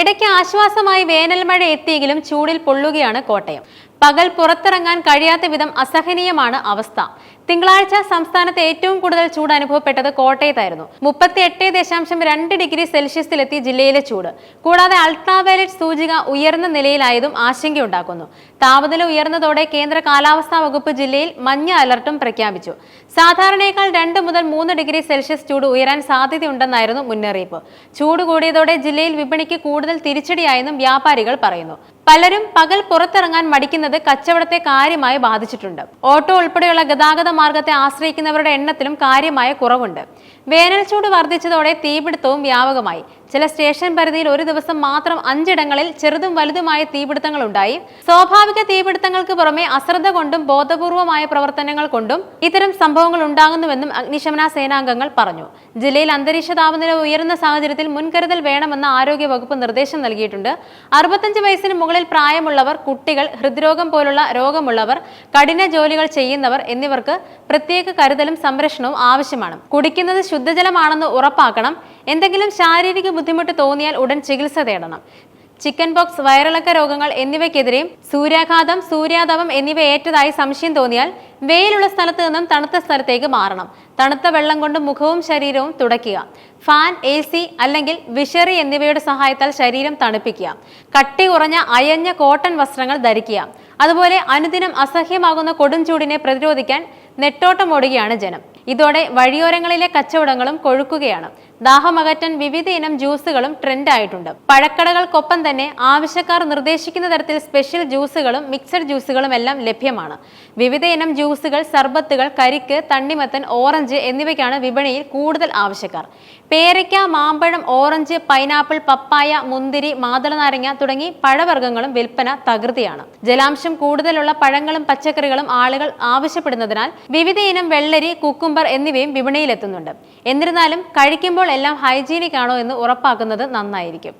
ഇടയ്ക്ക് ആശ്വാസമായി വേനൽ മഴ എത്തിയെങ്കിലും ചൂടിൽ പൊള്ളുകയാണ് കോട്ടയം. പകൽ പുറത്തിറങ്ങാൻ കഴിയാത്ത വിധം അസഹനീയമാണ് അവസ്ഥ. തിങ്കളാഴ്ച സംസ്ഥാനത്ത് ഏറ്റവും കൂടുതൽ ചൂട് അനുഭവപ്പെട്ടത് കോട്ടയത്തായിരുന്നു. മുപ്പത്തി എട്ട് ദശാംശം രണ്ട് ഡിഗ്രി സെൽഷ്യസിലെത്തി ജില്ലയിലെ ചൂട്. കൂടാതെ അൾട്രാവയലറ്റ് സൂചിക ഉയർന്ന നിലയിലായതും ആശങ്കയുണ്ടാക്കുന്നു. താപനില ഉയർന്നതോടെ കേന്ദ്ര കാലാവസ്ഥാ വകുപ്പ് ജില്ലയിൽ മഞ്ഞ അലർട്ടും പ്രഖ്യാപിച്ചു. സാധാരണയേക്കാൾ രണ്ട് മുതൽ മൂന്ന് ഡിഗ്രി സെൽഷ്യസ് ചൂട് ഉയരാൻ സാധ്യതയുണ്ടെന്നായിരുന്നു മുന്നറിയിപ്പ്. ചൂട് കൂടിയതോടെ ജില്ലയിൽ വിപണിക്ക് കൂടുതൽ തിരിച്ചടിയായെന്നും വ്യാപാരികൾ പറയുന്നു. പലരും പകൽ പുറത്തിറങ്ങാൻ മടിക്കുന്നത് കച്ചവടത്തെ കാര്യമായി ബാധിച്ചിട്ടുണ്ട്. ഓട്ടോ ഉൾപ്പെടെയുള്ള ഗതാഗത മാർഗത്തെ ആശ്രയിക്കുന്നവരുടെ എണ്ണത്തിലും കാര്യമായ കുറവുണ്ട്. വേനൽ ചൂട് വർദ്ധിച്ചതോടെ തീപിടുത്തവും വ്യാപകമായി. ചില സ്റ്റേഷൻ പരിധിയിൽ ഒരു ദിവസം മാത്രം അഞ്ചിടങ്ങളിൽ ചെറുതും വലുതുമായ തീപിടുത്തങ്ങൾ ഉണ്ടായി. സ്വാഭാവിക തീപിടുത്തങ്ങൾക്ക് പുറമെ അശ്രദ്ധ കൊണ്ടും ബോധപൂർവമായ പ്രവർത്തനങ്ങൾ കൊണ്ടും ഇത്തരം സംഭവങ്ങൾ ഉണ്ടാകുന്നുവെന്നും അഗ്നിശമന സേനാംഗങ്ങൾ പറഞ്ഞു. ജില്ലയിൽ അന്തരീക്ഷ താപനില ഉയരുന്ന സാഹചര്യത്തിൽ മുൻകരുതൽ വേണമെന്ന് ആരോഗ്യ വകുപ്പ് നിർദ്ദേശം നൽകിയിട്ടുണ്ട്. അറുപത്തഞ്ച് വയസ്സിന് മുകളിൽ പ്രായമുള്ളവർ കുട്ടികൾ ഹൃദ്രോഗം പോലുള്ള രോഗമുള്ളവർ കഠിന ജോലികൾ ചെയ്യുന്നവർ എന്നിവർക്ക് പ്രത്യേക കരുതലും സംരക്ഷണവും ആവശ്യമാണ്. കുടിക്കുന്നത് ശുദ്ധജലമാണെന്ന് ഉറപ്പാക്കണം. എന്തെങ്കിലും ശാരീരിക ബുദ്ധിമുട്ട് തോന്നിയാൽ ഉടൻ ചികിത്സ തേടണം. ചിക്കൻ പോക്സ് വയറിളക്ക രോഗങ്ങൾ എന്നിവയ്ക്കെതിരെയും സൂര്യാഘാതം സൂര്യാതപം എന്നിവ ഏറ്റതായി സംശയം തോന്നിയാൽ വെയിലുള്ള സ്ഥലത്ത് നിന്നും തണുത്ത സ്ഥലത്തേക്ക് മാറണം. തണുത്ത വെള്ളം കൊണ്ട് മുഖവും ശരീരവും തുടയ്ക്കുക. ഫാൻ എ സി അല്ലെങ്കിൽ വിഷറി എന്നിവയുടെ സഹായത്താൽ ശരീരം തണുപ്പിക്കുക. കട്ടി കുറഞ്ഞ അയഞ്ഞ കോട്ടൺ വസ്ത്രങ്ങൾ ധരിക്കുക. അതുപോലെ അനുദിനം അസഹ്യമാകുന്ന കൊടും ചൂടിനെ പ്രതിരോധിക്കാൻ നെട്ടോട്ടമോടുകയാണ് ജനം. ഇതോടെ വഴിയോരങ്ങളിലെ കച്ചവടങ്ങളും കൊഴുക്കുകയാണ്. ദാഹമകറ്റാൻ വിവിധ ഇനം ജ്യൂസുകളും ട്രെൻഡായിട്ടുണ്ട്. പഴക്കടകൾക്കൊപ്പം തന്നെ ആവശ്യക്കാർ നിർദ്ദേശിക്കുന്ന തരത്തിൽ സ്പെഷ്യൽ ജ്യൂസുകളും മിക്സഡ് ജ്യൂസുകളും എല്ലാം ലഭ്യമാണ്. വിവിധ ഇനം ജ്യൂസുകൾ സർബത്തുകൾ കരിക്ക് തണ്ണിമത്തൻ ഓറഞ്ച് എന്നിവയ്ക്കാണ് വിപണിയിൽ കൂടുതൽ ആവശ്യക്കാർ. പേരയ്ക്ക മാമ്പഴം ഓറഞ്ച് പൈനാപ്പിൾ പപ്പായ മുന്തിരി മാതളനാരങ്ങ തുടങ്ങി പഴവർഗങ്ങളും വിൽപ്പന തകൃതിയാണ്. ജലാംശം കൂടുതലുള്ള പഴങ്ങളും പച്ചക്കറികളും ആളുകൾ ആവശ്യപ്പെടുന്നതിനാൽ വിവിധ ഇനം വെള്ളരി കുക്കുംബർ എന്നിവയും വിപണിയിലെത്തുന്നുണ്ട്. എന്നിരുന്നാലും കഴിക്കുമ്പോൾ എല്ലാം ഹൈജീനിക് ആണോ എന്ന് ഉറപ്പാക്കുന്നത് നന്നായിരിക്കും.